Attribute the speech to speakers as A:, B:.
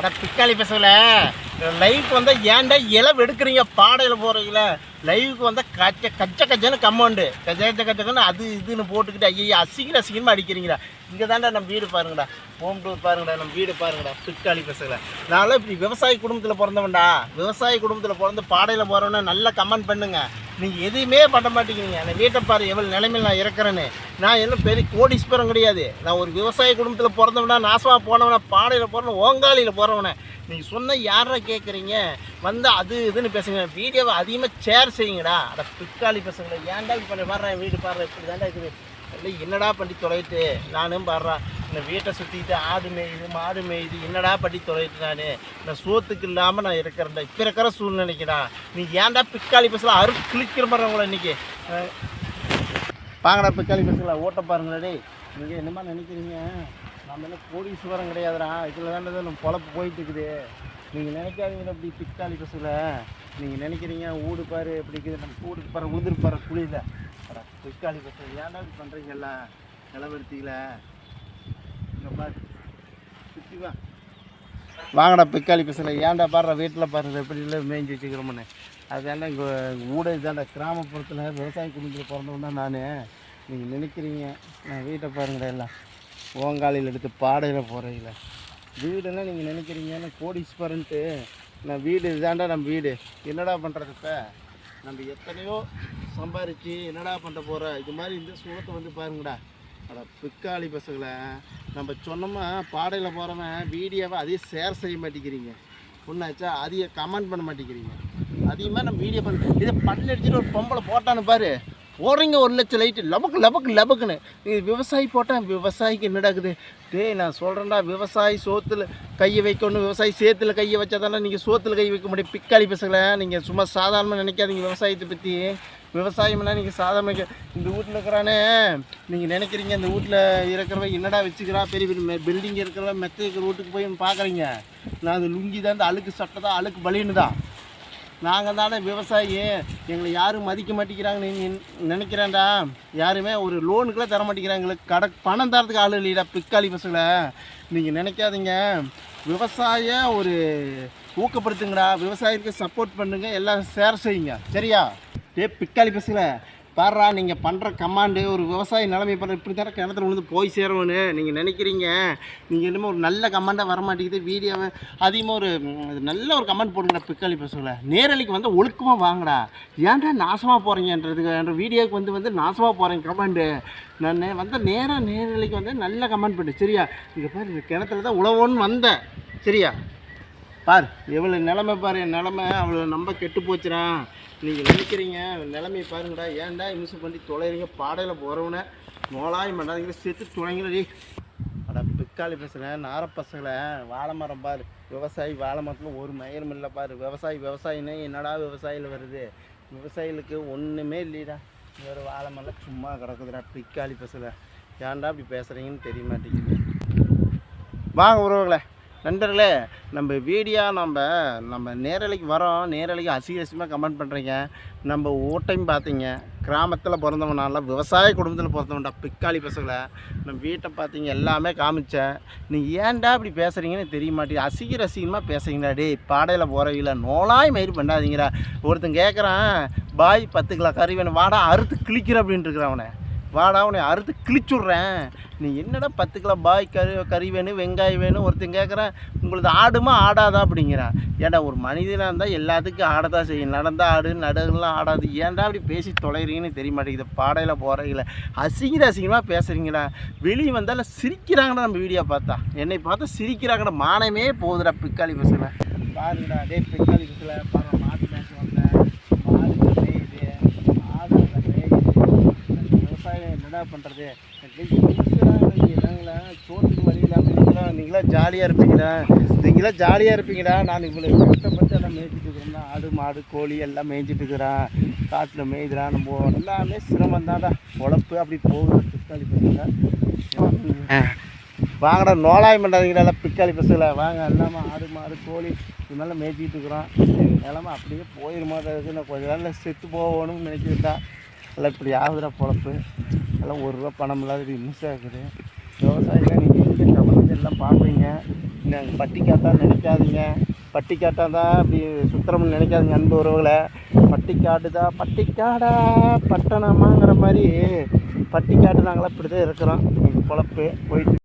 A: அட பிக்காளி பேசல லைவ் வந்தால் ஏன்டா இலவு எடுக்கிறீங்க பாடையில் போகிறீங்கள லைவுக்கு வந்தால் கச்ச கச்ச கச்சன்னு கம்மௌண்டு கச்ச கச்ச கச்சன்னு அது இதுன்னு போட்டுக்கிட்டு ஐயோ அசிங்கிற அசிங்கமாக அடிக்கிறீங்களா? இங்கே தாண்டா நம்ம வீடு பாருங்கடா. ஹோம் டூர் பாருங்கடா நம்ம வீடு பாருங்கடா பிக்காளி பசங்கள. நான்லாம் இப்படி விவசாய குடும்பத்தில் பிறந்தவன்டா. விவசாய குடும்பத்தில் பிறந்து பாடையில் போகிறவன நல்லா கமெண்ட் பண்ணுங்க. நீங்கள் எதுவுமே பண்ண மாட்டேங்கிறீங்க. அந்த வீட்டை பாரு எவ்வளோ நிலைமையில் நான் இருக்கிறேன்னு நான் எல்லாம் பெரிய கோடீஸ்வரம் கிடையாது. நான் ஒரு விவசாய குடும்பத்தில் பிறந்தவனா நாசமாக போனவனா பாடையில் போகிறவன ஓங்காலியில் போகிறவனே நீங்கள் சொன்ன யாரா கேட்குறீங்க வந்து அது இதுன்னு பேசுங்க. வீடியோவை அதிகமாக ஷேர் செய்யுங்கடா. அதை பிக்காளி பசங்களை ஏன்டா இப்படி வர்றேன் பாடுறேன் வீடு பாடுறேன் இப்படி தாண்டா இருக்குது. இல்லை என்னடா பண்ணி தொலைட்டு? நானும் பாடுறேன் இந்த வீட்டை சுற்றிட்டு ஆடு மேயுது மாடு மேயுது என்னடா பண்ணி தொலைட்டு நான்? நான் சோத்துக்கு இல்லாமல் நான் இருக்கிறேன்டா. இப்போ இருக்கிற சூழ்நிலைக்குடா. நீ ஏன்டா பிற்காலி பசங்களை அரு கிழிக்கிற மாதிரி உங்களை இன்னைக்கு? வாங்கடா பிக்காளி பசங்களா ஓட்ட பாருங்களே நீங்கள் என்னமா நினைக்கிறீங்க? நம்ம என்ன கோடீஸ்வரம் கிடையாதுடா. இதில் தானே நம்ம பொழப்பு போயிட்டு இருக்குது நீங்கள் நினைக்காதீங்க அப்படி பிக்காளி பசங்களை நீங்கள் நினைக்கிறீங்க ஊடு பாரு எப்படி இருக்குது. நம்ம ஊருக்கு பாரு உதிர் பாரு குளியில் பிக்காளி பசங்க ஏன்டா இப்படி பண்ணுறீங்கல்ல நிலவருத்தியில் இங்கே பாரு. சுற்றி வா. வாங்கடா பிக்காளி பசங்களை ஏன்டா பாடுற வீட்டில் பாருங்க எப்படி இல்லை மேய்ஞ்சி வச்சுக்கிறோம்னு. அதாண்டா இங்கே ஊட இதாண்டா கிராமப்புறத்தில் விவசாய குடும்பத்தில் பிறந்தவொன்னா நான். நீங்கள் நினைக்கிறீங்க நான் வீட்டை பாருங்கடா எல்லாம். ஓங்காலையில் எடுத்து பாடையில் போகிறீங்கள வீடெல்லாம் நீங்கள் நினைக்கிறீங்கன்னா கோடீஸ்வரன்ட்டு. நான் வீடு இதாண்டா நம்ம வீடு. என்னடா பண்ணுறது இப்போ? நம்ம எத்தனையோ சம்பாரித்து என்னடா பண்ண போகிற இது மாதிரி இந்த சூழத்தை வந்து பாருங்கடா. அட பிக்காளி பசங்களை நம்ம சொன்னோமா பாடையில் போகிறவன் வீடியோவை அதையும் ஷேர் செய்ய மாட்டேங்கிறீங்க. ஒன்றாச்சா அதையும் கமெண்ட் பண்ண மாட்டேங்கிறீங்க. அதிகமாக நம்ம வீடியோ பண்ண இதை பண்ணி அடிச்சுட்டு ஒரு பொம்பளை போட்டான்னு பாரு. போடுறீங்க ஒரு லட்சம் லைட்டு. லபக்கு லபக்கு லபக்குன்னு. இது விவசாயி போட்டால் விவசாயிக்கு என்னடாக்குது டேய் நான் சொல்கிறேன்டா விவசாயி சோத்தில் கையை வைக்கணும். விவசாயி சேத்தில் கையை வச்சா தானே நீங்கள் சோத்தில் கை வைக்க முடியும். பிக்காளி பசங்களை நீங்கள் சும்மா சாதாரணமாக நினைக்காதீங்க விவசாயத்தை பற்றி விவசாயம்னா நீங்கள் சாதாரண இந்த வீட்டில் இருக்கிறானே நீங்கள் நினைக்கிறீங்க இந்த வீட்டில் இருக்கிறவன் என்னடா வச்சுக்கிறா? பெரிய பெரிய பில்டிங் இருக்கிறவன் மெத்த இருக்கிற வீட்டுக்கு போய் பார்க்குறீங்க. நான் அந்த லுங்கி தான் இந்த அழுக்கு சட்டை தான் அழுக்கு பலின்னு தான். நாங்கள் தானே விவசாயி. எங்களை யாரும் மதிக்க மாட்டேங்கிறாங்கன்னு நீ நினைக்கிறேன்டா. யாருமே ஒரு லோனுக்குலாம் தர மாட்டேங்கிறாங்க. கடை பணம் தரதுக்கு ஆள் இல்லைடா பிக்காளி பசங்களை. நீங்கள் நினைக்காதீங்க. விவசாய ஒரு ஊக்கப்படுத்துங்கடா. விவசாயிக்கு சப்போர்ட் பண்ணுங்கள் எல்லாம் சேர் செய்யுங்க. சரியா? டே பிக்காளி பசங்களை. பாடுறா நீங்கள் பண்ணுற கமாண்டு ஒரு விவசாய நிலைமை பண்ணுற இப்படி தானே கிணத்துல விழுந்து போய் சேரணும்னு நீங்கள் நினைக்கிறீங்க? நீங்கள் என்னமோ ஒரு நல்ல கமாண்டாக வர மாட்டேங்குது வீடியோவை அதிகமாக ஒரு நல்ல ஒரு கமெண்ட் போடுங்கடா பிக்காளி பசங்களை நேரலைக்கு வந்து ஒழுக்கமாக வாங்கடா. ஏன்டா நாசமாக போகிறீங்கன்றதுக்கு என்ற வீடியோவுக்கு வந்து வந்து நாசமாக போகிறேன் கமெண்டு நான் வந்து நேராக நேரலைக்கு வந்து நல்ல கமெண்ட் பண்ணு சரியா? இங்கே பாரு கிணத்துல தான் உழவோன்னு வந்தேன் சரியா? பார் எவ்வளோ நிலமை பாரு என் நிலமை அவ்வளோ நம்ம கெட்டு போச்சுறான் நீங்கள் நினைக்கிறீங்க நிலைமையை பாருங்கடா. ஏன்டா இம்சம் பண்ணி தொலைறீங்க? பாடையில் போகிறவனே நோலாய் பண்ணாதீங்க செத்து துணைங்களடி அட பிக்காளி பேசுகிறேன் நார பசங்களை வாழை மரம் பாரு. விவசாயி வாழை மரத்தில் ஒரு மயிலும் இல்லை பாரு. விவசாயி விவசாயின்னு என்னடா விவசாயியில் வருது? விவசாயிகளுக்கு ஒன்றுமே இல்லைடா. ஒரு வாழை மரம் சும்மா கிடக்குதுடா பிக்காளி பசங்களை ஏன்டா இப்படி பேசுகிறீங்கன்னு தெரிய மாட்டேங்குது. வாங்க உறவுகளை. நண்பர்களே நம்ம வீடியோ நம்ம நம்ம நேரலைக்கு வரோம். நேரலைக்கு அசிகசியமாக கமெண்ட் பண்ணுறீங்க நம்ம ஓட்டையும் பார்த்தீங்க கிராமத்தில் பிறந்தவனால விவசாய குடும்பத்தில் பிறந்தவன்டா பிக்காளி பசங்களை. நம்ம வீட்டை பார்த்தீங்க எல்லாமே காமிச்சேன். நீ ஏன்டா இப்படி பேசுகிறீங்கன்னு தெரிய மாட்டேங்குது அசிங்க ரசிகமாக பேசுகிறீங்களா டே பாடையில் போகிறீங்களா நோலாய் மயிர் பண்ணாதீங்கடா. ஒருத்தன் கேட்குறான் பாய் பத்து கிலோ கறி வேணும். வாடா அறுத்து கிளிக்கிற அப்படின்ட்டு இருக்கிறான் அவனை. வாடா உன்னை அறுத்து கிழிச்சுட்றேன். நீ என்னடா பத்து கிலோ பாய் கறி கறி வேணும் வெங்காயம் வேணும் ஒருத்தன் கேட்குறேன் உங்களுக்கு ஆடுமா ஆடாதா? அப்படிங்கிறான் ஏன்டா ஒரு மனிதனாக இருந்தால் எல்லாத்துக்கும் ஆடதான் செய்யும். நடந்தால் ஆடு நடுலாம் ஆடாது. ஏன்டா அப்படி பேசி தொலைகிறீங்கன்னு தெரிய மாட்டேங்குது பாடையில் போகிறீங்கள அசிங்கிற அசிங்கமாக பேசுகிறீங்களா வெளியே வந்தாலும் சிரிக்கிறாங்கடா நம்ம வீடியோ பார்த்தா. என்னை பார்த்தா சிரிக்கிறாங்கடா. மானமே போகுதுடா பிக்காளி பசங்களை பாருங்கடா டே பிக்காளி பசங்களை பாரு மாட்டு மேட்ச் வந்தேன் மாடு மேயுது ஆடு மேயுது விவசாயம் என்னடா பண்ணுறது நாங்களா சோத்துக்கு வழி இல்லாமல் நீங்களா நீங்களா ஜாலியாக இருப்பீங்களா நீங்களா ஜாலியாக இருப்பீங்கடா. நான் இவ்வளோ கஷ்டப்பட்டு எல்லாம் மேய்ச்சிட்டு இருக்கிறேன் ஆடு மாடு கோழி எல்லாம் மேய்ச்சிட்டு இருக்கிறேன். காட்டில் மேய்துறான் நம்ம எல்லாமே சிரமம் தான்டா. உழப்பு அப்படி போகுது. பிக்காளி பசங்க. வாங்கடா நோலாயம் பண்ணாதீங்கடா எல்லாம் பிக்காளி பசங்களை. வாங்க எல்லாமே ஆடு மாடு கோழி இது மாதிரிலாம் மேய்ச்சிட்டு இருக்கிறோம் நிலமை அப்படியே போயிருமா இருக்கு நான் கொஞ்ச நாளில் செத்து போகணும்னு நினைக்கிறேன்டா. எல்லாம் இப்படி ஆகுதுடா பொழப்பு. எல்லாம் ஒரு ரூபா பணம் இல்லாத மிஸ் ஆகுது. விவசாயிகள் நீங்கள் எங்கே கவனிச்சு எல்லாம் பார்ப்பீங்க நாங்கள் பட்டிக்காட்டாக நினைக்காதீங்க. பட்டிக்காட்டாக தான் அப்படி சுத்திரம்னு நினைக்காதீங்க அன்பு உறவுகளை. பட்டிக்காடு தான் பட்டிக்காடா பட்டணமாங்கிற மாதிரி பட்டிக்காட்டு நாங்களாம் இப்படி தான் இருக்கிறோம். எங்கள் பொழப்பு போயிட்டு